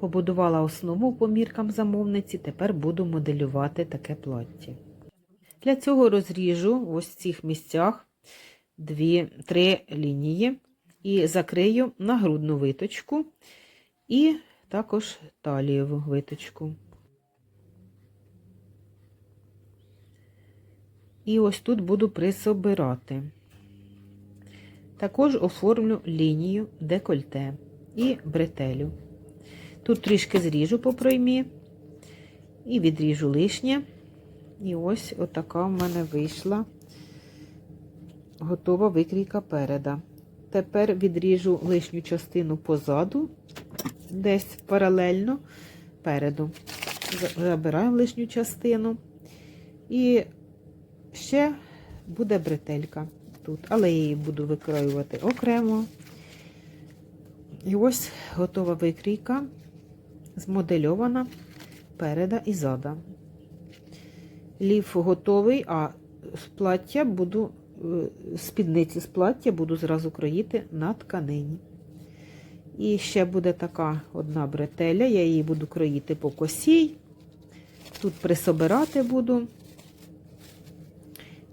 Побудувала основу по міркам замовниці, тепер буду моделювати таке плаття. Для цього розріжу ось в цих місцях дві, три лінії і закрию нагрудну виточку і також талієву виточку. І ось тут буду присобирати. Також оформлю лінію декольте і бретелю. Тут трішки зріжу по проймі і відріжу лишнє. І ось отака в мене вийшла готова викрійка переда. Тепер відріжу лишню частину позаду, десь паралельно переду. Забираємо лишню частину. І ще буде бретелька тут, але я її буду викроювати окремо. І ось готова викрійка, змодельована переда і зада. Ліф готовий, а з плаття буду, е, спідниці з плаття буду зразу кроїти на тканині. І ще буде така одна бретеля, я її буду кроїти по косій. Тут присобирати буду.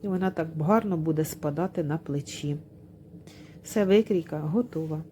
І вона так гарно буде спадати на плечі. Все, викрійка готова.